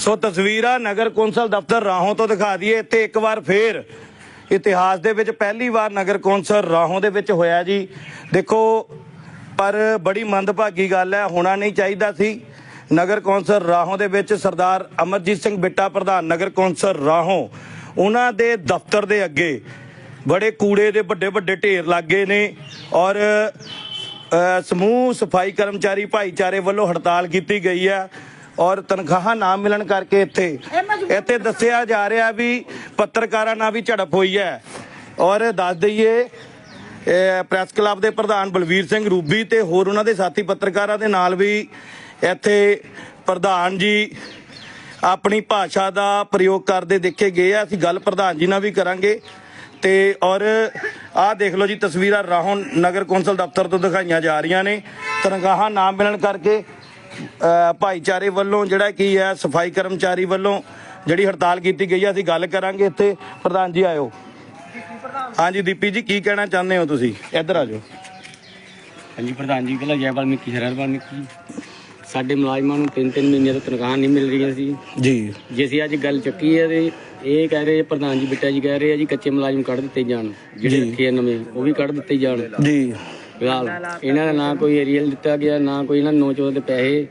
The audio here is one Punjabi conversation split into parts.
ਸੋ ਤਸਵੀਰਾਂ ਨਗਰ ਕੌਂਸਲ ਦਫ਼ਤਰ ਰਾਹੋਂ ਤੋਂ ਦਿਖਾ ਦਈਏ। ਇੱਥੇ ਇੱਕ ਵਾਰ ਫੇਰ ਇਤਿਹਾਸ ਦੇ ਵਿੱਚ ਪਹਿਲੀ ਵਾਰ ਨਗਰ ਕੌਂਸਲ ਰਾਹੋਂ ਦੇ ਵਿੱਚ ਹੋਇਆ ਜੀ। ਦੇਖੋ, ਪਰ ਬੜੀ ਮੰਦਭਾਗੀ ਗੱਲ ਹੈ, ਹੋਣਾ ਨਹੀਂ ਚਾਹੀਦਾ ਸੀ। ਨਗਰ ਕੌਂਸਲ ਰਾਹੋਂ ਦੇ ਵਿੱਚ ਸਰਦਾਰ ਅਮਰਜੀਤ ਸਿੰਘ ਬਿੱਟਾ, ਪ੍ਰਧਾਨ ਨਗਰ ਕੌਂਸਲ ਰਾਹੋਂ, ਉਹਨਾਂ ਦੇ ਦਫ਼ਤਰ ਦੇ ਅੱਗੇ ਬੜੇ ਕੂੜੇ ਦੇ ਵੱਡੇ ਵੱਡੇ ਢੇਰ ਲੱਗੇ ਨੇ ਔਰ ਸਮੂਹ ਸਫ਼ਾਈ ਕਰਮਚਾਰੀ ਭਾਈਚਾਰੇ ਵੱਲੋਂ ਹੜਤਾਲ ਕੀਤੀ ਗਈ ਹੈ। ਔਰ ਤਨਖਾਹਾਂ ਨਾ ਮਿਲਣ ਕਰਕੇ ਇੱਥੇ। ਇੱਥੇ ਦੱਸਿਆ ਜਾ ਰਿਹਾ ਵੀ ਪੱਤਰਕਾਰਾਂ ਨਾਲ ਵੀ ਝੜਪ ਹੋਈ ਹੈ। ਔਰ ਦੱਸ ਦਈਏ ਇਹ ਪ੍ਰੈਸ ਕਲੱਬ ਦੇ ਪ੍ਰਧਾਨ ਬਲਵੀਰ ਸਿੰਘ ਰੂਬੀ ਤੇ ਹੋਰ ਉਹਨਾਂ ਦੇ ਸਾਥੀ ਪੱਤਰਕਾਰਾਂ ਦੇ ਨਾਲ ਵੀ ਇੱਥੇ ਪ੍ਰਧਾਨ ਜੀ ਆਪਣੀ ਭਾਸ਼ਾ ਦਾ ਪ੍ਰਯੋਗ ਕਰਦੇ ਦੇਖੇ ਗਏ ਆ। ਅਸੀਂ ਗੱਲ ਪ੍ਰਧਾਨ ਜੀ ਨਾਲ ਵੀ ਕਰਾਂਗੇ। ਤੇ ਔਰ ਆਹ ਦੇਖ ਲਓ ਜੀ ਤਸਵੀਰਾਂ ਰਾਹੋਂ ਨਗਰ ਕੌਂਸਲ ਦਫ਼ਤਰ ਤੋਂ ਦਿਖਾਈਆਂ ਜਾ ਰਹੀਆਂ ਨੇ। ਤਨਖਾਹਾਂ ਨਾ ਮਿਲਣ ਕਰਕੇ ਭਾਈਚਾਰੇ ਵੱਲੋਂ ਜਿਹੜਾ ਕੀ ਹੈ ਸਫ਼ਾਈ ਕਰਮਚਾਰੀ ਵੱਲੋਂ ਜਿਹੜੀ ਹੜਤਾਲ ਕੀਤੀ ਗਈ ਆ ਅਸੀਂ ਗੱਲ ਕਰਾਂਗੇ ਇੱਥੇ। ਪ੍ਰਧਾਨ ਜੀ ਆਇਓ। ਹਾਂਜੀ ਦੀਪੀ ਜੀ ਕੀ ਕਹਿਣਾ ਚਾਹੁੰਦੇ ਹੋ ਤੁਸੀਂ? ਇੱਧਰ ਆ ਜਾਓ। ਹਾਂਜੀ ਪ੍ਰਧਾਨ ਜੀ ਪਹਿਲਾਂ ਜੈ ਵਾਲਮੀਕੀ ਹਰਿਆਣਾ ਵਾਲਮੀਕੀ ਸਾਡੇ ਮੁਲਾਜ਼ਮਾਂ ਨੂੰ ਤਿੰਨ ਤਿੰਨ ਮਹੀਨੇ ਤੋਂ ਤਨਖਾਹ ਨਹੀਂ ਮਿਲ ਰਹੀਆਂ ਸੀ। ਜੀ। ਜੇ ਅਸੀਂ ਅੱਜ ਗੱਲ ਚੱਕੀ ਹੈ ਤੇ ਇਹ ਕਹਿ ਰਹੇ ਪ੍ਰਧਾਨ ਜੀ ਬਿੱਟਾ ਜੀ ਕਹਿ ਰਹੇ ਆ ਜੀ ਕੱਚੇ ਮੁਲਾਜ਼ਮ ਕੱਢ ਦਿੱਤੇ ਜਾਣ। ਜਿਹੜੇ। ਰੱਖੇ ਨਵੇਂ ਉਹ ਵੀ ਕੱਢ ਦਿੱਤੇ ਜਾਣ। ਜੀ। ਫਿਲਹਾਲ ਇਹਨਾਂ ਦਾ ਨਾ ਕੋਈ ਏਰੀਅਲ ਦਿੱਤਾ ਗਿਆ ਨਾ ਕੋਈ ਇਹਨਾਂ ਨੂੰ ਨੋਚ ਦੇ ਪੈਸੇ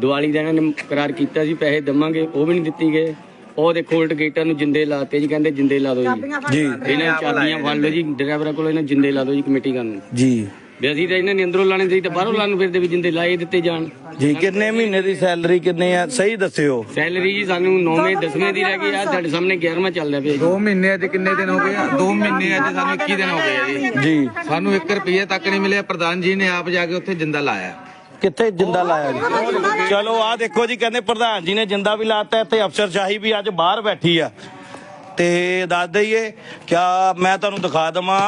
ਦੀਵਾਲੀ ਦਾ ਇਹਨਾਂ ਨੇ ਕਰਾਰ ਕੀਤਾ ਸੀ ਪੈਸੇ ਦਵਾਂਗੇ ਉਹ ਵੀ ਨਹੀਂ ਦਿੱਤੀ ਗਏ। ਉਹ ਦੇਖੋ ਉਲਟ ਗੇਟਾਂ ਨੂੰ ਜਿੰਦੇ ਲਾਤੇ ਜੀ ਕਹਿੰਦੇ ਜਿੰਦੇ ਲਾ ਦਿਓ ਜੀ। ਜੀ। ਇਹਨਾਂ ਚਾਬੀਆਂ ਫੜ ਲਓ ਜੀ ਡਰਾਈਵਰਾਂ ਕੋਲ ਇਹਨਾਂ ਜਿੰਦੇ ਲਾ ਦਿਓ ਜੀ ਕਮੇਟੀ ਕਰਨ। ਨੂੰ ਜੀ। ਵੀ ਅਸੀਂ ਤਾਂ ਇਹਨਾਂ ਨੇ ਅੰਦਰੋਂ ਲਾਣੇ ਸੀ ਤੇ ਬਾਹਰੋਂ ਲਾਣ ਨੂੰ ਫਿਰਦੇ ਵੀ ਜਿੰਦੇ ਲਾਏ ਦਿੱਤੇ ਜਾਣ। ਜੀ ਕਿੰਨੇ ਮਹੀਨੇ ਦੀ ਸੈਲਰੀ ਕਿੰਨੇ ਆ? ਸਹੀ ਦੱਸਿਓ। ਸੈਲਰੀ ਜੀ ਸਾਨੂੰ 9ਵੇਂ 10ਵੇਂ ਦੀ ਰਹਿ ਗਈ ਆ ਤੁਹਾਡੇ ਸਾਹਮਣੇ 11ਵਾਂ ਚੱਲਦਾ ਪਿਆ ਜੀ। ਦੋ ਮਹੀਨੇ ਅੱਜ ਕਿੰਨੇ ਦਿਨ ਹੋ ਗਏ ਆ? ਦੋ ਮਹੀਨੇ ਅੱਜ ਸਾਨੂੰ 21 ਦਿਨ ਹੋ ਗਏ ਆ ਜੀ। ਜੀ। ਸਾਨੂੰ 1 ਰੁਪਏ ਤੱਕ ਨਹੀਂ ਮਿਲਿਆ। ਪ੍ਰਧਾਨ ਜੀ ਨੇ ਆਪ ਜਾ ਕੇ ਉੱਥੇ ਜਿੰਦਾ ਲਾਇਆ। ਕਿੱਥੇ ਜਿੰਦਾ ਲਾਇਆ ਜੀ? ਚਲੋ ਆਹ ਦੇਖੋ ਜੀ ਕਹਿੰਦੇ ਪ੍ਰਧਾਨ ਜੀ ਨੇ ਜਿੰਦਾ ਵੀ ਲਾਤਾ ਇੱਥੇ ਅਫਸਰਸ਼ਾਹੀ ਵੀ ਅੱਜ ਬਾਹਰ ਬੈਠੀ ਆ। ਤੇ ਦੱਸ ਦਈਏ ਕਿਆ ਮੈਂ ਤੁਹਾਨੂੰ ਦਿਖਾ ਦਵਾਂ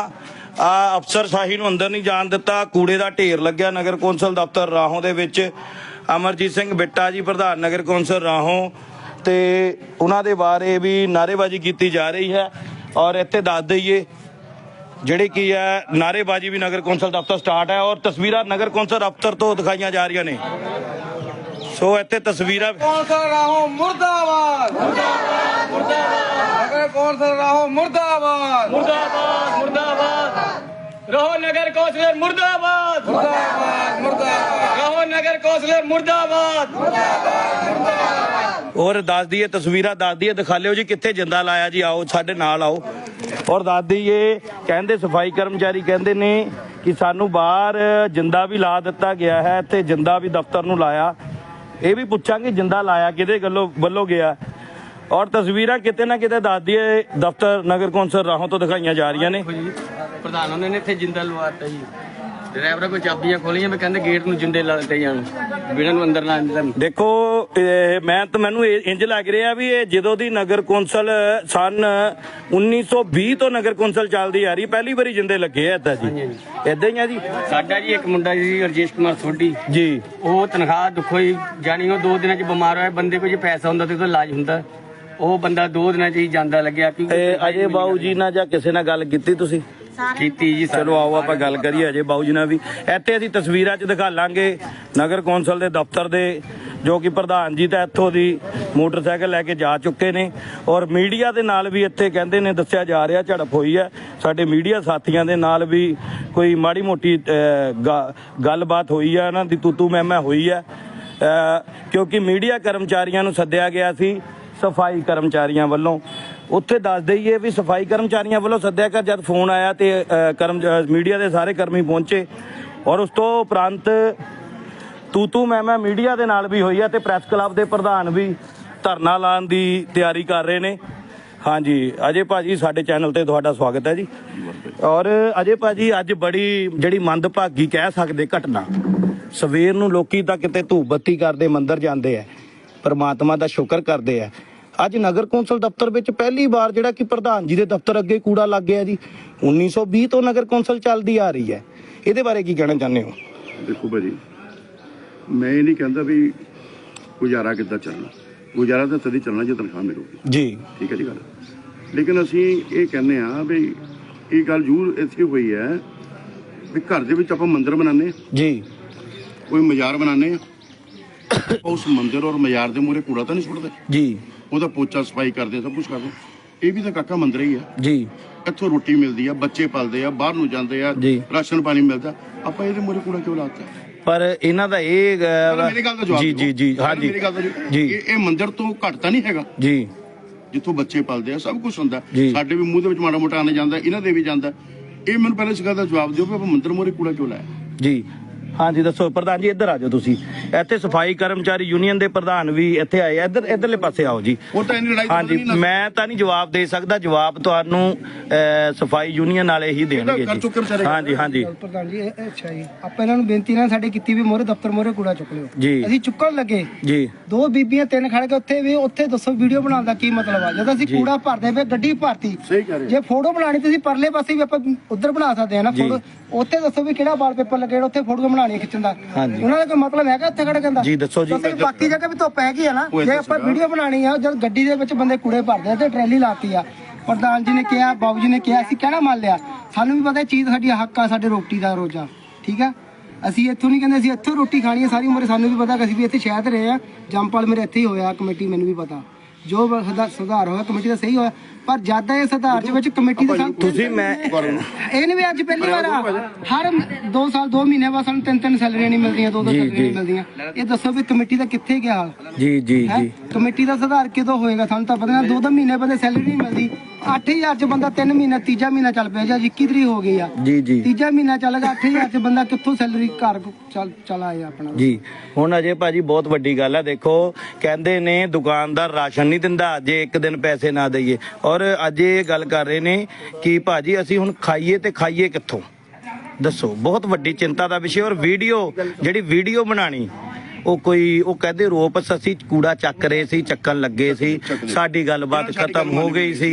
ਆ ਅਫਸਰਸ਼ਾਹੀ ਨੂੰ ਅੰਦਰ ਨਹੀਂ ਜਾਣ ਦਿੱਤਾ। ਕੂੜੇ ਦਾ ਢੇਰ ਲੱਗਿਆ ਨਗਰ ਕੌਂਸਲ ਦਫ਼ਤਰ ਰਾਹੋਂ ਦੇ ਵਿੱਚ। ਅਮਰਜੀਤ ਸਿੰਘ ਬਿੱਟਾ ਜੀ ਪ੍ਰਧਾਨ ਨਗਰ ਕੌਂਸਲ ਰਾਹੋਂ। ਤੇ ਉਹਨਾਂ ਦੇ ਬਾਰੇ ਵੀ ਨਾਅਰੇਬਾਜ਼ੀ ਕੀਤੀ ਜਾ ਰਹੀ ਹੈ। ਔਰ ਇੱਥੇ ਦੱਸ ਦਈਏ ਜਿਹੜੇ ਕੀ ਹੈ ਨਾਰੇਬਾਜ਼ੀ ਵੀ ਨਗਰ ਕੌਂਸਲ ਦਫ਼ਤਰ ਸਟਾਰਟ ਹੈ ਔਰ ਤਸਵੀਰਾਂ ਨਗਰ ਕੌਂਸਲ ਦਫ਼ਤਰ ਤੋਂ ਦਿਖਾਈਆਂ ਜਾ ਰਹੀਆਂ ਨੇ। ਸੋ ਇੱਥੇ ਤਸਵੀਰਾਂ ਕੌਂਸਲ ਰਾਹੋ ਮੁਰਦਾਬਾਦ। ਮੁਰਦਾਬਾਦ ਮੁਰਦਾਬਾਦ। ਅਗਰ ਕੌਂਸਲ ਰਾਹੋ ਮੁਰਦਾਬਾਦ। ਮੁਰਦਾਬਾਦ ਮੁਰਦਾਬਾਦ। ਰਹੋ ਨਗਰ ਕੌਂਸਲਰ ਮੁਰਦਾਬਾਦ ਮੁਰਦਾਬਾਦ ਮੁਰਦਾਬਾਦ ਰਹੋ ਨਗਰ ਕੌਂਸਲਰ ਮੁਰਦਾਬਾਦ ਔਰ ਦੱਸ ਦਈਏ ਤਸਵੀਰਾਂ ਦੱਸ ਦਈਏ ਦਿਖਾ ਲਿਓ ਜੀ ਕਿੱਥੇ ਜਿੰਦਾ ਲਾਇਆ ਜੀ ਆਓ ਸਾਡੇ ਨਾਲ ਆਓ ਔਰ ਦੱਸ ਦਈਏ ਕਹਿੰਦੇ ਸਫ਼ਾਈ ਕਰਮਚਾਰੀ ਕਹਿੰਦੇ ਨੇ ਕਿ ਸਾਨੂੰ ਬਾਹਰ ਜਿੰਦਾ ਵੀ ਲਾ ਦਿੱਤਾ ਗਿਆ ਹੈ ਤੇ ਜਿੰਦਾ ਵੀ ਦਫ਼ਤਰ ਨੂੰ ਲਾਇਆ ਇਹ ਵੀ ਪੁੱਛਾਂਗੇ ਜਿੰਦਾ ਲਾਇਆ ਕਿਹਦੇ ਗੱਲੋਂ ਵੱਲੋਂ ਗਿਆ ਔਰ ਤਸਵੀਰਾਂ ਕਿਤੇ ਨਾ ਕਿਤੇ ਦੱਸ ਦਈਏ ਦਫ਼ਤਰ ਨਗਰ ਕੌਂਸਲ ਰਾਹੋਂ ਤੋਂ ਦਿਖਾਈਆਂ ਜਾ ਰਹੀਆਂ ਨੇ। ਪ੍ਰਧਾਨ ਉਹਨਾਂ ਨੇ ਇੱਥੇ ਜਿੰਦਾ ਲਵਾਤਾ ਜੀ। ਡਰਾਈਵਰਾਂ ਕੋਲ ਚਾਬੀਆਂ ਖੋਲੀਆਂ ਮੈਂ ਕਹਿੰਦੇ ਗੇਟ ਨੂੰ ਜਿੰਦੇ ਲਾ ਦਿੱਤੇ ਜਾਣ। ਬਿਨਾਂ ਨੂੰ ਅੰਦਰ ਨਾ ਅੰਦਰ ਦੇਖੋ ਮੈਂ ਤਾਂ ਮੈਨੂੰ ਇੰਜ ਲੱਗ ਰਿਹਾ ਵੀ ਇਹ ਜਦੋਂ ਦੀ ਨਗਰ ਕੌਂਸਲ ਸਨ 1920 ਤੋਂ ਨਗਰ ਕੌਂਸਲ ਚੱਲਦੀ ਆ ਰਹੀ ਪਹਿਲੀ ਵਾਰੀ ਜਿੰਦੇ ਲੱਗੇ ਆ ਏਦਾਂ ਜੀ। ਏਦਾਂ ਹੀ ਆ ਜੀ। ਸਾਡਾ ਜੀ ਇੱਕ ਮੁੰਡਾ ਜੀ ਰਜੇਸ਼ ਕੁਮਾਰ ਸੋਢੀ। ਜੀ। ਉਹ ਤਨਖਾਹ ਦੁੱਖੋ ਹੀ ਜਾਣੀ ਉਹ ਦੋ ਦਿਨਾਂ ਚ ਬਿਮਾਰ ਹੋਇਆ ਬੰਦੇ ਕੋਲ ਜੇ ਪੈਸਾ ਹੁੰਦਾ ਤੇ ਉਹਦਾ ਇਲਾਜ ਹੁੰਦਾ। ਉਹ ਬੰਦਾ ਦੋ ਦਿਨਾਂ ਚ ਹੀ ਜਾਂਦਾ ਲੱਗਿਆ ਕਿ ਤੇ ਅਜੇ ਬਾਊ ਜੀ ਨਾਲ ਜਾਂ ਕਿਸੇ ਨਾਲ ਗੱਲ ਕੀਤੀ ਤੁਸੀਂ? ਕੀਤੀ ਜੀ ਚਲੋ ਆਓ ਆਪਾਂ ਗੱਲ ਕਰੀਏ ਅਜੇ ਬਾਊ ਜੀ ਨਾਲ ਵੀ। ਇੱਥੇ ਅਸੀਂ ਤਸਵੀਰਾਂ 'ਚ ਦਿਖਾ ਲਾਂਗੇ ਨਗਰ ਕੌਂਸਲ ਦੇ ਦਫ਼ਤਰ ਦੇ ਜੋ ਕਿ ਪ੍ਰਧਾਨ ਜੀ ਤਾਂ ਇੱਥੋਂ ਦੀ ਮੋਟਰਸਾਈਕਲ ਲੈ ਕੇ ਜਾ ਚੁੱਕੇ ਨੇ। ਔਰ ਮੀਡੀਆ ਦੇ ਨਾਲ ਵੀ ਇੱਥੇ ਕਹਿੰਦੇ ਨੇ ਦੱਸਿਆ ਜਾ ਰਿਹਾ ਝੜਪ ਹੋਈ ਹੈ। ਸਾਡੇ ਮੀਡੀਆ ਸਾਥੀਆਂ ਦੇ ਨਾਲ ਵੀ ਕੋਈ ਮਾੜੀ ਮੋਟੀ ਗੱਲਬਾਤ ਹੋਈ ਹੈ ਇਹਨਾਂ ਦੀ ਤੂਤੂ ਮਹਿਮਾ ਹੋਈ ਹੈ। ਕਿਉਂਕਿ ਮੀਡੀਆ ਕਰਮਚਾਰੀਆਂ ਨੂੰ ਸੱਦਿਆ ਗਿਆ ਸੀ। ਸਫ਼ਾਈ ਕਰਮਚਾਰੀਆਂ ਵੱਲੋਂ। ਉੱਥੇ ਦੱਸ ਦਈਏ ਵੀ ਸਫ਼ਾਈ ਕਰਮਚਾਰੀਆਂ ਵੱਲੋਂ ਸੱਦਿਆ ਕਰ, ਜਦ ਫੋਨ ਆਇਆ ਤੇ ਕਰਮ ਮੀਡੀਆ ਦੇ ਸਾਰੇ ਕਰਮੀ ਪਹੁੰਚੇ। ਔਰ ਉਸ ਤੋਂ ਉਪਰੰਤ ਤੂ ਤੂ ਮੈਂ ਮੈਂ ਮੀਡੀਆ ਦੇ ਨਾਲ ਵੀ ਹੋਈ ਹੈ ਤੇ ਪ੍ਰੈਸ ਕਲੱਬ ਦੇ ਪ੍ਰਧਾਨ ਵੀ ਧਰਨਾ ਲਾਉਣ ਦੀ ਤਿਆਰੀ ਕਰ ਰਹੇ ਨੇ। ਹਾਂਜੀ, ਅਜੇ ਭਾਜੀ ਸਾਡੇ ਚੈਨਲ ਤੇ ਤੁਹਾਡਾ ਸਵਾਗਤ ਹੈ ਜੀ। ਔਰ ਅਜੇ ਭਾਜੀ ਅੱਜ ਬੜੀ ਜਿਹੜੀ ਮੰਦਭਾਗੀ ਕਹਿ ਸਕਦੇ ਘਟਨਾ, ਸਵੇਰ ਨੂੰ ਲੋਕੀ ਤਾਂ ਕਿਤੇ ਧੂਪ ਬੱਤੀ ਕਰਦੇ, ਮੰਦਰ ਜਾਂਦੇ ਆ। ਪਰਮਾਤਮਾ ਦਾ ਸ਼ੁਕਰ ਕਰਦੇ ਆ। ਅੱਜ ਨਗਰ ਕੌਂਸਲ ਦਫ਼ਤਰ ਵਿੱਚ ਪਹਿਲੀ ਵਾਰ ਜਿਹੜਾ ਕਿ ਪ੍ਰਧਾਨ ਜੀ ਦੇ ਦਫ਼ਤਰ ਅੱਗੇ ਕੂੜਾ ਲੱਗ ਗਿਆ ਜੀ। 1920 ਤੋਂ ਨਗਰ ਕੌਂਸਲ ਚੱਲਦੀ ਆ ਰਹੀ ਹੈ। ਇਹਦੇ ਬਾਰੇ ਕੀ ਕਹਿਣਾ ਚਾਹੁੰਦੇ ਹੋ? ਦੇਖੋ ਭਾਜੀ ਮੈਂ ਇਹ ਨਹੀਂ ਕਹਿੰਦਾ ਵੀ ਗੁਜ਼ਾਰਾ ਕਿੱਦਾਂ ਚੱਲਣਾ। ਗੁਜ਼ਾਰਾ ਤਾਂ ਤਦੀ ਚੱਲਣਾ ਜੇ ਤਨਖਾਹ ਮਿਲੂਗੀ। ਜੀ। ਠੀਕ ਹੈ ਜੀ ਗੱਲ। ਲੇਕਿਨ ਅਸੀਂ ਇਹ ਕਹਿੰਦੇ ਆ ਵੀ ਇਹ ਗੱਲ ਜ਼ਰੂਰ ਇੱਥੇ ਹੋਈ ਹੈ ਵੀ ਘਰ ਦੇ ਵਿੱਚ ਆਪਾਂ ਮੰਦਿਰ ਬਣਾਉਂਦੇ ਹਾਂ। ਜੀ। ਕੋਈ ਮਜ਼ਾਰ ਬਣਾਉਂਦੇ ਆ ਉਸ ਮੰਦਿਰ ਔਰ ਮਜ਼ਾਰ ਦੇ ਮੂਹਰੇ ਕੂੜਾ ਤਾਂ ਨਹੀਂ ਸੁੱਟਦੇ। ਜੀ। ਉਹਦਾ ਪੋਚਾ ਸਫ਼ਾਈ ਕਰਦੇ ਸਭ ਕੁਝ ਕਰਦੇ ਇਹ ਵੀ ਤਾਂ ਕਾਕਾ ਮੰਦਿਰ ਹੀ ਆ। ਜੀ। ਇੱਥੋਂ ਰੋਟੀ ਮਿਲਦੀ ਆ ਬੱਚੇ ਪਲਦੇ ਆ ਬਾਹਰ ਨੂੰ ਜਾਂਦੇ ਆ ਜੀ। ਰਾਸ਼ਨ ਪਾਣੀ ਮਿਲਦਾ। ਆਪਾਂ ਇਹਦੇ ਮੂਹਰੇ ਕੂੜਾ ਕਿਉਂ ਲਾਤਾ? ਪਰ ਇਹਨਾਂ ਦਾ ਇਹ ਅਹ, ਪਰ ਮੇਰੀ ਗੱਲ ਦਾ ਜਵਾਬ ਜੀ ਦਿਓ। ਜੀ ਜੀ ਮੇਰੀ ਗੱਲ ਦਾ ਜਵਾਬ- ਜੀ। ਇਹ ਇਹ ਮੰਦਿਰ ਤੋਂ ਘੱਟ ਤਾਂ ਨਹੀਂ ਹੈਗਾ। ਜੀ। ਜਿੱਥੋਂ ਬੱਚੇ ਪਲਦੇ ਆ ਸਭ ਕੁਝ ਹੁੰਦਾ। ਜੀ। ਸਾਡੇ ਵੀ ਮੂੰਹ ਦੇ ਵਿੱਚ ਮਾੜਾ ਮੋਟਾ ਆਨੇ ਜਾਂਦਾ ਇਹਨਾਂ ਦੇ ਵੀ ਜਾਂਦਾ। ਇਹ ਮੈਨੂੰ ਪਹਿਲੇ ਇਸ ਗੱਲ ਦਾ ਜਵਾਬ ਦਿਓ ਵੀ ਆਪਾਂ ਮੰਦਿਰ ਮੂਹਰੇ ਕੂੜਾ ਕਿਉਂ ਲਾਇਆ? ਜੀ। ਹਾਂਜੀ ਦੱਸੋ। ਪ੍ਰਧਾਨ ਜੀ ਇੱਧਰ ਆ ਜਾਓ ਤੁਸੀਂ। ਇੱਥੇ ਸਫ਼ਾਈ ਕਰਮਚਾਰੀ ਯੂਨੀਅਨ ਦੇ ਪ੍ਰਧਾਨ ਵੀ ਇੱਥੇ ਆਏ ਆ। ਇੱਧਰ ਇੱਧਰਲੇ ਪਾਸੇ ਆਓ ਜੀ। ਉਹ ਤਾਂ ਇੰਨੀ ਲੜਾਈ ਤਾਂ ਹਾਂਜੀ ਨਹੀਂ ਮੈਂ ਤਾਂ ਨਹੀਂ ਜਵਾਬ ਦੇ ਸਕਦਾ। ਜਵਾਬ ਤੁਹਾਨੂੰ ਅਹ, ਸਫ਼ਾਈ ਯੂਨੀਅਨ ਵਾਲੇ ਹੀ ਦੇਣਗੇ ਕਰ ਚੁੱਕੇ ਜੀ ਵਿਚਾਰੇ। ਹਾਂਜੀ ਹਾਂਜੀ। ਪ੍ਰਧਾਨ ਜੀ ਇਹ- ਇਹ ਅੱਛਾ ਜੀ। ਆਪਾਂ ਇਹਨਾਂ ਨੂੰ ਬੇਨਤੀ ਨਾਲ ਸਾਡੇ ਕੀਤੀ ਵੀ ਮੋਰੇ ਦਫ਼ਤਰ ਮੋਰੇ ਕੂੜਾ ਚੁੱਕ ਲਿਓ। ਜੀ। ਅਸੀਂ ਚੁੱਕਣ ਲੱਗੇ। ਜੀ। ਦੋ ਬੀਬੀਆਂ ਤਿੰਨ ਖੜ ਕੇ ਉੱਥੇ ਵੀ ਉੱਥੇ ਦੱਸੋ ਵੀਡੀਓ ਬਣਾਉਣ ਦਾ ਕੀ ਮਤਲਬ ਆ। ਜਦੋਂ ਅਸੀਂ ਜੀ। ਕੂੜਾ ਭਰਦੇ ਪਏ ਗੱਡੀ ਭਰਤੀ। ਸਹੀ ਕਹਿ ਰਹੇ ਜੇ ਫੋਟੋ ਬਣਾਣੀ ਤੁਸੀਂ ਪਰਲੇ ਪਾਸੇ ਵੀ ਆਪਾਂ ਉਧਰ ਬਣਾ ਸਕਦੇ ਆ ਨਾ ਜੀ। ਫੋਟੋ। ਉੱਥੇ ਦੱਸੋ ਵੀ ਕਿਹੜਾ ਵਾਲਪੇਪਰ ਲੱਗੇਗਾ ਉੱਥੇ ਫੋਟੋ ਬਣਾਣੀ ਖਿੱਚਣ ਦਾ। ਹਾਂਜੀ। ਉਹਨਾਂ ਦਾ ਕੋਈ ਮਤਲਬ ਹੈਗਾ ਉੱਥੇ ਖੜੇ ਕਹਿੰਦਾ ਜੀ, ਦੱਸੋ ਜੀ। ਬਾਕੀ ਜਗ੍ਹਾ ਵੀ ਧੁੱਪ ਹੈਗੀ ਆ ਨਾ। ਜੇ ਇੱਥੇ ਆਪਾਂ। ਵੀਡੀਓ ਬਣਾਣੀ ਆ ਜਦ ਗੱਡੀ ਦੇ ਵਿੱਚ ਬੰਦੇ ਕੂੜੇ ਭਰਦੇ ਆ ਤੇ ਟਰੈਲੀ ਲਾਤੀ ਆ। ਪ੍ਰਧਾਨ ਜੀ ਨੇ ਕਿਹਾ ਬਾਬੂ ਜੀ ਨੇ ਕਿਹਾ ਅਸੀਂ ਕਹਿਣਾ ਮੰਨ ਲਿਆ ਸਾਨੂੰ ਵੀ ਪਤਾ ਚੀਜ਼ ਸਾਡੀ ਹੱਕ ਆ ਸਾਡੇ ਰੋਟੀ ਦਾ ਰੋਜ਼ਾ ਠੀਕ ਆ? ਅਸੀਂ ਇੱਥੋਂ ਨਹੀਂ ਕਹਿੰਦੇ ਅਸੀਂ ਇੱਥੋਂ ਰੋਟੀ ਖਾਣੀ ਹੈ ਸਾਰੀ ਉਮਰ ਸਾਨੂੰ ਵੀ ਪਤਾ ਕਿ ਅਸੀਂ ਵੀ ਇੱਥੇ ਸ਼ਹਿਰ ਤੇ ਰਹੇ ਆ। ਜੰਮਪਲ ਮੇਰੇ ਇੱਥੇ ਹੀ ਹੋਇਆ ਕਮੇਟੀ ਮੈਨੂੰ ਵੀ ਪਤਾ। ਜੋ ਸੁਧਾਰ ਹੋਇਆ ਕਮੇਟੀ ਦਾ ਸਹੀ ਹੋਇਆ ਪਰ ਜਦ ਇਹ ਸੁਧਾਰ ਦੇ ਵਿੱਚ ਕਮੇਟੀ ਦਾ ਸਾਨੂੰ- ਤੁਸੀਂ ਮੈਂ ਇਹ ਨਹੀਂ ਵੀ ਅੱਜ ਪਹਿਲੀ ਵਾਰ ਆ। ਹਰ 2 ਸਾਲ 2 ਮਹੀਨੇ ਬਾਅਦ ਸਾਨੂੰ ਤਿੰਨ ਤਿੰਨ ਸੈਲਰੀਆਂ ਨਹੀਂ ਮਿਲਦੀਆਂ ਦੋ ਦੋ ਸੈਲਰੀਆਂ ਨਹੀਂ। ਮਿਲਦੀਆਂ। ਇਹ ਦੱਸੋ ਵੀ ਕਮੇਟੀ ਦਾ ਕਿੱਥੇ ਗਿਆ ਹਾਲ? ਜੀ ਜੀ? ਜੀ। ਕਮੇਟੀ ਦਾ ਸੁਧਾਰ ਕਿਦੋਂ ਹੋਏਗਾ ਸਾਨੂੰ ਤਾਂ ਪਤਾ ਨਹੀਂ ਦੋ ਦੋ ਮਹੀਨੇ ਬੰਦੇ ਸੈਲਰੀ ਨਹੀਂ ਮਿਲਦੀ। 8000 ਚ ਬੰਦਾ 3 ਮਹੀਨਾ ਤੀਜਾ ਮਹੀਨਾ ਚੱਲ ਪਿਆ ਜਾਂ 21 ਤਰੀਕ ਹੋ ਗਈ ਆ। ਜੀ ਜੀ। ਤੀਜਾ ਮਹੀਨਾ ਚੱਲ ਗਿਆ 8000 ਚ ਬੰਦਾ ਕਿੱਥੋਂ ਸੈਲਰੀ ਘਰ ਚੱਲ ਚਲਾ ਆਇਆ ਆਪਣਾ? ਜੀ ਹੁਣ ਅਜੇ ਭਾਜੀ ਬਹੁਤ ਵੱਡੀ ਗੱਲ ਹੈ ਦੇਖੋ ਕਹਿੰਦੇ ਨੇ ਦੁਕਾਨਦਾਰ ਰਾਸ਼ਨ ਨਹੀਂ ਦਿੰਦਾ ਜੇ ਇੱਕ ਦਿਨ ਪੈਸੇ ਨਾ ਦਈਏ। ਔਰ ਅੱਜ ਇਹ ਗੱਲ ਕਰ ਰਹੇ ਨੇ ਕਿ ਭਾਜੀ ਅਸੀਂ ਹੁਣ ਖਾਈਏ ਤੇ ਖਾਈਏ ਕਿੱਥੋਂ? ਦੱਸੋ ਬਹੁਤ ਵੱਡੀ ਚਿੰਤਾ ਦਾ ਵਿਸ਼ੇ ਔਰ ਵੀਡੀਓ ਜਿਹੜੀ ਵੀਡੀਓ ਬਣਾਣੀ ਉਹ ਕੋਈ ਉਹ ਕਹਿੰਦੇ ਰੋਪਸ ਅਸੀਂ ਕੂੜਾ ਚੱਕ ਰਹੇ ਸੀ ਚੱਕਣ ਲੱਗੇ ਸੀ ਸਾਡੀ ਗੱਲਬਾਤ ਖਤਮ ਹੋ ਗਈ ਸੀ।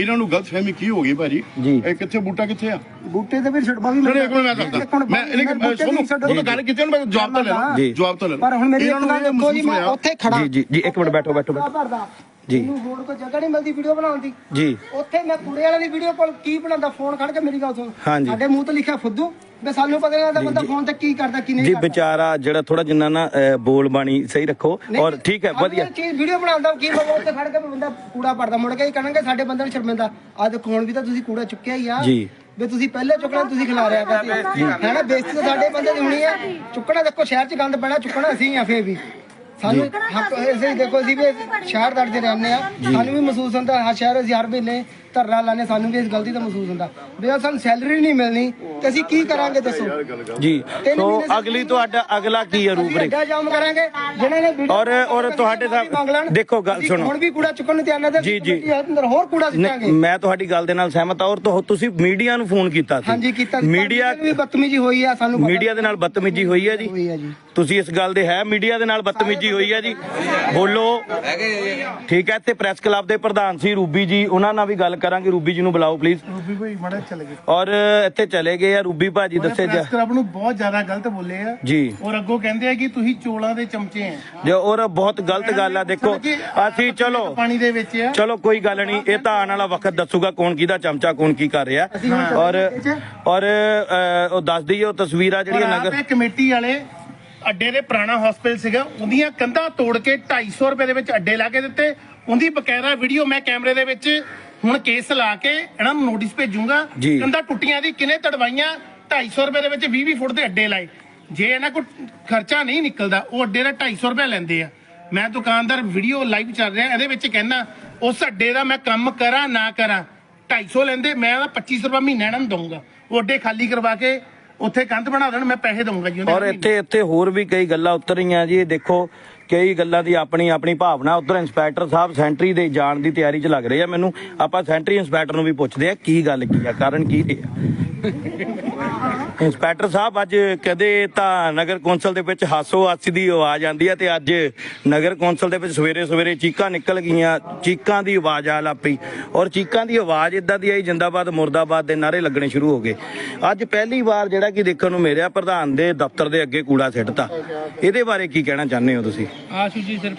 ਇਹਨਾਂ ਨੂੰ ਗਲਤਫਹਿਮੀ ਕੀ ਹੋ ਗਈ ਭਾਜੀ। ਇਹ ਕਿੱਥੇ ਬੂਟਾ ਕਿੱਥੇ ਆ? ਬੂਟੇ ਤੇ ਵੀ ਛੜਵਾ ਵੀ ਮਿੰਟ ਮੈਂ ਦੱਸਦਾ। ਮੈਂ ਇਹਨੇ ਸੁਣੋ ਉਹ ਤਾਂ ਗੱਲ ਕੀਤੀ ਉਹਨੂੰ ਮੈਂ ਜਵਾਬ ਤਾਂ ਲੈ ਜੀ। ਜਵਾਬ ਤਾਂ ਲੈ ਲਓ ਪਰ ਹੁਣ ਮੇਰੀ ਇੱਕ ਇਹਨਾਂ ਨੂੰ ਗੱਲ ਇਹ ਦੇਖੋ ਜੀ ਮੈਂ ਉੱਥੇ ਖੜਾ। ਜੀ ਜੀ ਜੀ ਇੱਕ ਮਿੰਟ ਬੈਠੋ ਬੈਠੋ ਬੈਠੋ। ਜੀ। ਮੈਨੂੰ ਹੋਰ ਕੋਈ ਜਗ੍ਹਾ ਨਹੀਂ ਮਿਲਦੀ ਵੀਡੀਓ ਬਣਾਉਣ ਦੀ। ਜੀ। ਉੱਥੇ ਮੈਂ ਕੂੜੇ ਵਾਲੇ ਦੀ ਵੀਡੀਓ ਕੋਲ ਕੀ ਬਣਾਉਂਦਾ ਫੋਨ ਖੜ ਕੇ ਮੇਰੀ ਗੱਲ ਸੁਣ। ਹਾਂਜੀ। ਸਾਡੇ ਮੂੰਹ ਤੇ ਲਿਖਿਆ ਫੁੱਦੂ ਵੀ ਸਾਨੂੰ ਪਤਾ ਨਹੀਂ ਲੱਗਦਾ ਬੰਦਾ ਫੋਨ ਤੇ ਕੀ ਕਰਦਾ ਕੀ ਨਹੀਂ ਜੀ ਕਰਦਾ। ਵਿਚਾਰਾ ਜਿਹੜਾ ਥੋੜਾ ਜਿੰਨਾ ਨਾ ਬੋਲ ਬਾਣੀ ਸਹੀ ਰੱਖੋ ਨਹੀਂ, ਔਰ ਠੀਕ ਹੈ ਸਾਨੂੰ ਵਧੀਆ। ਇਹ ਚੀਜ਼ ਵੀਡੀਓ ਬਣਾਉਂਦਾ ਕੀ ਮਤਲਬ ਉੱਥੇ ਖੜ ਕੇ ਬੰਦਾ ਕੂੜਾ ਭਰਦਾ ਮੁੜ ਕੇ ਹੀ ਕਹਿਣਗੇ ਸਾਡੇ ਬੰਦੇ ਨੂੰ ਸ਼ਰਮਿੰਦਾ ਆ ਦੇਖੋ ਹੁਣ ਵੀ ਤਾਂ ਤੁਸੀਂ ਕੂੜਾ ਚੁੱਕਿਆ ਹੀ ਆ। ਜੀ। ਵੀ ਤੁਸੀਂ ਪਹਿਲੇ ਚੁੱਕਣਾ ਤੁਸੀਂ ਖਿਲਾ ਰਿਆ ਕਰਦੇ ਹੈ ਨਾ ਬੇਇੱਜ਼ਤੀ ਤਾਂ ਸਾਡੇ ਬੰਦੇ ਦੀ ਹੋਣੀ ਆ। ਚੁੱਕਣਾ ਦੇਖੋ ਸ਼ਹਿਰ 'ਚ ਗੰਦ ਪੈਣਾ ਚੁੱਕਣਾ ਅਸੀਂ ਆ ਫੇਰ ਵੀ। ਸਾਨੂੰ ਹੱਕ ਐਸੇ ਹੀ ਦੇਖੋ ਅਸੀਂ ਵੀ ਸ਼ਹਿਰ ਦਰਜ ਦੇ ਰਹਿੰਦੇ ਆ ਸਾਨੂੰ ਵੀ ਮਹਿਸੂਸ ਹੁੰਦਾ ਹਰ ਸ਼ਹਿਰ ਅਸੀਂ ਹਰ ਮਹੀਨੇ ਧਰਨਾ ਲਾਣੇ ਸਾਨੂੰ ਵੀ ਇਸ ਗਲਤੀ ਦਾ ਮਹਿਸੂਸ ਹੁੰਦਾ। ਜੇ ਸਾਨੂੰ ਸੈਲਰੀ ਨਹੀਂ ਮਿਲਣੀ ਤੇ ਅਸੀਂ ਕੀ ਕਰਾਂਗੇ ਦੱਸੋ? ਜੀ ਸੋ ਅਗਲੀ ਤੁਹਾਡਾ ਅਗਲਾ ਕੀ ਹੈ ਰੂਪਰੇਖ ਅੱਡਾ ਜਾਮ ਕਰਾਂਗੇ ਜਿਹਨਾਂ ਨੇ ਵੀਡੀਓ ਔਰ- ਔਰ ਤੁਹਾਡੇ ਸਾਹਿਬ-। ਦੇਖੋ ਗੱਲ ਅਸੀਂ ਸੁਣੋ। ਹੁਣ ਵੀ ਕੂੜਾ ਚੁੱਕਣ ਨੂੰ ਤਿਆਰ ਨਾ ਤੇ ਜੀ, ਜੀ। ਅੰਦਰ ਹੋਰ ਕੂੜਾ ਨਹੀਂ, ਚੁੱਕਾਂਗੇ। ਮੈਂ ਤੁਹਾਡੀ ਗੱਲ ਦੇ ਨਾਲ ਸਹਿਮਤ ਹਾਂ ਔਰ ਤੁਹ- ਤੁਸੀਂ ਮੀਡੀਆ ਨੂੰ ਫੋਨ ਕੀਤਾ ਸੀ। ਹਾਂਜੀ ਕੀਤਾ ਸੀ। ਮੀਡੀਆ ਵੀ ਬਦਤਮੀਜੀ ਹੋਈ ਆ ਸਾਨੂੰ ਪਤਾ ਮੀਡੀਆ ਦੇ ਨਾਲ ਬਦਤਮੀਜੀ ਹੋਈ ਹੈ ਜੀ। ਹੋਈ ਆ ਜੀ। ਤੁਸੀਂ ਇਸ ਗੱਲ ਦੇ ਹੈ ਮੀਡੀਆ ਦੇ ਨਾਲ ਬਦਤਮੀਜੀ ਹੋਈ ਹੈ ਜੀ। ਬੋਲੋ। ਠੀਕ ਹੈ ਤੇ ਪ੍ਰੈਸ ਕਲੱਬ ਦੇ ਪ੍ਰਧਾਨ ਸੀ ਰੂਬੀ ਜੀ। ਉਹਨਾਂ ਨਾਲ ਵੀ ਗੱਲ ਕਰਾਂਗੇ। ਰੂਬੀ ਜੀ ਨੂੰ ਬੁਲਾਓ ਪਲੀਜ਼ ਰੂਬੀ ਭਾਈ ਮੜੇ ਚਲੇ ਗਏ। ਔਰ ਇੱਥੇ ਚਲੇ ਗਏ ਆ ਰੂਬੀ ਭਾਜੀ ਦੱਸੇ ਜਾ। ਪ੍ਰੈਸ ਕਲੱਬ ਨੂੰ ਬਹੁਤ ਜ਼ਿਆਦਾ ਗਲਤ ਬੋਲੇ ਆ। ਜੀ। ਔਰ ਅੱਗੋਂ ਕਹਿੰਦੇ ਆ ਕਿ ਤੁਸੀਂ ਚੋਲਾਂ ਦੇ ਚਮਚੇ ਆ। ਜੋ ਔਰ ਬਹੁਤ ਗਲਤ ਗੱਲ ਆ ਦੇਖੋ ਅਸੀਂ ਚਲੋ ਪਾਣੀ ਦੇ ਵਿੱਚ ਆ। ਚਲੋ ਕੋਈ ਗੱਲ ਨਹੀਂ ਇਹ ਤਾਂ ਆਉਣ ਵਾਲਾ ਵਕਤ ਦੱਸੂਗਾ ਕੌਣ ਕਿਹਦਾ ਚਮਚਾ ਕੌਣ ਕੀ ਕਰ ਰਿਹਾ। ਔਰ ਔਰ ਉਹ ਦੱਸ ਉਹ ਤਸਵੀਰਾਂ ਜਿਹੜੀਆਂ ਨਗਰ ਕਮੇਟੀ ਵਾਲੇ ਅੱਡੇ ਦੇ ਪੁਰਾਣਾ ਹਸਪੀਟਲ ਸੀਗਾ ਉਹਦੀਆਂ ਕੰਧਾਂ ਤੋੜ ਕੇ 250 ਰੁਪਏ ਦੇ ਵਿੱਚ ਅੱਡੇ ਲਾ ਕੇ ਦਿੱਤੇ। ਉਹਦੀ ਬਕਾਇਦਾ ਵੀਡੀਓ ਮੈਂ ਕੈਮਰੇ ਦੇ ਵਿੱਚ ਹੁਣ ਕੇਸ ਲਾ ਕੇ ਇਹਨਾਂ ਨੂੰ ਨੋਟਿਸ ਭੇਜੂੰਗਾ ਜੀ। ਕੰਧਾਂ ਟੁੱਟੀਆਂ ਦੀ ਕਿਨੇ ਤੜਵਾਈਆਂ? 250 ਰੁਪਏ ਦੇ ਵਿੱਚ 20 20 ਫੁੱਟ ਦੇ ਅੱਡੇ ਲਾਏ। ਜੇ ਇਹਨਾਂ ਕੋਲ ਖਰਚਾ ਨਹੀਂ ਨਿਕਲਦਾ ਉਹ ਅੱਡੇ ਦਾ 250 ਰੁਪਏ ਲੈਂਦੇ ਆ। ਮੈਂ ਦੁਕਾਨਦਾਰ ਵੀਡੀਓ ਲਾਈਵ ਚੱਲ ਰਿਹਾ ਇਹਦੇ ਵਿੱਚ ਕਹਿੰਦਾ ਉਸ ਅੱਡੇ ਦਾ ਮੈਂ ਕੰਮ ਕਰਾਂ ਨਾ ਕਰਾਂ 250 ਲੈਂਦੇ ਮੈਂ ਉਹਦਾ 2500 ਰੁਪਏ ਮਹੀਨਾ ਇਹਨਾਂ ਨੂੰ ਦਊਂਗਾ। ਉਹ ਅੱਡੇ ਖਾਲੀ ਕਰਵਾ ਕੇ ਉੱਥੇ ਕੰਧ ਬਣਾ ਦੇਣ ਮੈਂ ਪੈਸੇ ਦਊਂਗਾ ਜੀ ਉਹਦੇ ਔਰ ਇੱਥੇ ਇੱਥੇ ਹੋਰ ਵੀ ਕਈ ਗੱਲਾਂ ਉਤਰ ਰਹੀਆਂ ਜੀ ਦੇਖੋ ਕਈ ਗੱਲਾਂ ਦੀ ਆਪਣੀ ਆਪਣੀ ਭਾਵਨਾ ਉਧਰ ਇੰਸਪੈਕਟਰ ਸਾਹਿਬ ਸੈਂਟਰੀ ਦੇ ਜਾਣ ਦੀ ਤਿਆਰੀ 'ਚ ਲੱਗ ਰਹੇ ਆ। ਮੈਨੂੰ ਆਪਾਂ ਸੈਂਟਰੀ ਇੰਸਪੈਕਟਰ ਨੂੰ ਵੀ ਪੁੱਛਦੇ ਆ, ਕੀ ਗੱਲ ਕੀ ਆ, ਕਾਰਨ ਕੀ ਰਿਹਾ? ਇੰਸਪੈਕਟਰ ਸਾਹਿਬ ਅੱਜ ਕਦੇ ਤਾਂ ਨਗਰ ਕੌਂਸਲ ਦੇ ਵਿੱਚ ਹਾਸੋ ਹਾਸੀ ਦੀ ਆਵਾਜ਼ ਆਉਂਦੀ ਹੈ ਤੇ ਅੱਜ ਨਗਰ ਕੌਂਸਲ ਦੇ ਵਿੱਚ ਸਵੇਰੇ ਸਵੇਰੇ ਚੀਕਾਂ ਨਿਕਲ ਗਈਆਂ ਚੀਕਾਂ ਦੀ ਆਵਾਜ਼ ਆ ਲੱਪੀ ਔਰ ਚੀਕਾਂ ਦੀ ਆਵਾਜ਼ ਇਦਾਂ ਦੀ ਆਈ ਜਿੰਦਾਬਾਦ ਮੁਰਦਾਬਾਦ ਦੇ ਨਾਰੇ ਲੱਗਣੇ ਸ਼ੁਰੂ ਹੋ ਗਏ। ਅੱਜ ਪਹਿਲੀ ਵਾਰ ਜਿਹੜਾ ਕਿ ਦੇਖਣ ਨੂੰ ਮਿਲਿਆ ਪ੍ਰਧਾਨ ਦੇ ਦਫ਼ਤਰ ਦੇ ਅੱਗੇ ਕੂੜਾ ਸਿੱਟਤਾ। ਇਹਦੇ ਬਾਰੇ ਕੀ ਕਹਿਣਾ ਚਾਹੁੰਦੇ ਹੋ ਤੁਸੀਂ? ਆਸ਼ੂ ਜੀ ਸਿਰਫ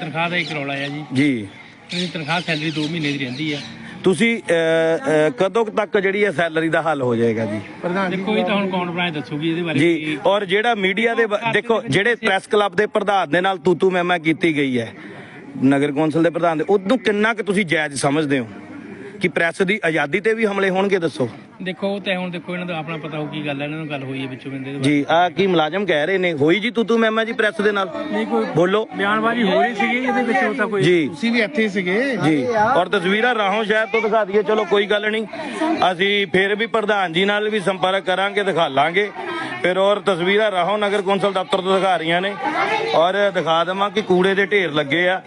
ਤਨਖਾਹ ਦਾ ਹੀ ਕਰੌਲਾ ਆ ਜੀ। ਜੀ। ਤਨਖਾਹ ਸੈਲਰੀ 2 ਮਹੀਨੇ ਦੀ ਰਹਿੰਦੀ ਆ। ਤੁਸੀਂ ਕਦੋਂ ਤੱਕ ਜਿਹੜੀ ਹੈ ਸੈਲਰੀ ਦਾ ਹੱਲ ਹੋ ਜਾਏਗਾ ਜੀ? ਦੇਖੋ ਇਹ ਤਾਂ ਹੁਣ ਕੌਣ ਦੱਸੂਗੀ ਇਹਦੇ ਬਾਰੇ ਜੀ ਔਰ ਜਿਹੜਾ ਮੀਡੀਆ ਦੇ ਦੇਖੋ ਜਿਹੜੇ ਪ੍ਰੈਸ ਕਲੱਬ ਦੇ ਪ੍ਰਧਾਨ ਦੇ ਨਾਲ ਤੂਤੂ ਮਹਿਮਾ ਕੀਤੀ ਗਈ ਹੈ। ਨਗਰ ਕੌਂਸਲ ਦੇ ਪ੍ਰਧਾਨ ਦੇ ਉਦੋਂ ਕਿੰਨਾ ਕੁ ਤੁਸੀਂ ਜਾਇਜ਼ ਸਮਝਦੇ ਹੋ? ਕਿ ਪ੍ਰੈਸ ਦੀ ਆਜ਼ਾਦੀ ਤੇ ਵੀ ਹਮਲੇ ਹੋਣਗੇ ਦੱਸੋ? ਦੇਖੋ ਉਹ ਤਾਂ ਹੁਣ ਦੇਖੋ ਇਹਨਾਂ ਦਾ ਆਪਣਾ ਪਤਾ ਹੋ ਕੀ ਗੱਲ ਹੈ ਇਹਨਾਂ ਨੂੰ ਗੱਲ ਹੋਈ ਹੈ ਵਿੱਚੋਂ ਬੰਦੇ ਦੇ ਜੀ ਆ ਕੀ ਮੁਲਾਜ਼ਮ ਕਹਿ ਰਹੇ ਨੇ? ਹੋਈ ਜੀ ਤੂਤੂ ਮਹਿਮਾ ਜੀ ਪ੍ਰੈਸ ਦੇ ਨਾਲ? ਬੋਲੋ। ਬਿਆਨਬਾਜ਼ੀ ਹੋ ਰਹੀ ਸੀਗੀ ਇਹਦੇ ਵਿੱਚ ਉਹ ਤਾਂ ਕੋਈ ਜੀ। ਤੁਸੀਂ ਵੀ ਇੱਥੇ ਸੀਗੇ। ਜੀ ਔਰ ਤਸਵੀਰਾਂ ਰਾਹੋਂ ਸ਼ਹਿਰ ਤੋਂ ਦਿਖਾ ਦਈਏ ਚਲੋ ਕੋਈ ਗੱਲ ਨਹੀਂ। ਅਸੀਂ ਫਿਰ ਵੀ ਪ੍ਰਧਾਨ ਜੀ ਨਾਲ ਵੀ ਸੰਪਰਕ ਕਰਾਂਗੇ ਦਿਖਾ ਲਾਂਗੇ। ਫਿਰ ਔਰ ਤਸਵੀਰਾਂ ਰਾਹੋਂ ਨਗਰ ਕੌਂਸਲ ਦਫ਼ਤਰ ਤੋਂ ਦਿਖਾ ਰਹੀਆਂ ਨੇ। ਔਰ ਦਿਖਾ ਦਵਾਂ ਕਿ ਕੂੜੇ ਦੇ ਢੇਰ ਲੱਗੇ ਆ।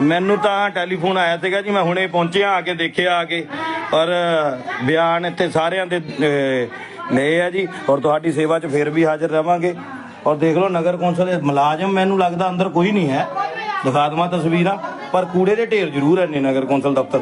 ਮੈਨੂੰ ਤਾਂ ਟੈਲੀਫੋਨ ਆਇਆ ਸੀਗਾ ਜੀ ਮੈਂ ਹੁਣੇ ਪਹੁੰਚਿਆ ਆ ਕੇ ਦੇਖਿਆ ਆ ਕੇ। ਔਰ ਬਿਆਨ ਇੱਥੇ ਸਾਰਿਆਂ ਦੇ ਅਹ, ਲਏ ਆ ਜੀ। ਔਰ ਤੁਹਾਡੀ ਸੇਵਾ 'ਚ ਫਿਰ ਵੀ ਹਾਜ਼ਰ ਰਵਾਂਗੇ। ਔਰ ਦੇਖ ਲਓ ਨਗਰ ਕੌਂਸਲ ਦੇ ਮੁਲਾਜ਼ਮ ਮੈਨੂੰ ਲੱਗਦਾ ਅੰਦਰ ਕੋਈ ਨਹੀਂ ਹੈ। ਦਿਖਾ ਦਵਾਂ ਤਸਵੀਰਾਂ ਪਰ ਕੂੜੇ ਦੇ ਢੇਰ ਜ਼ਰੂਰ ਹੈ ਨੇ ਨਗਰ ਕੌਂਸਲ ਦਫ਼ਤਰ।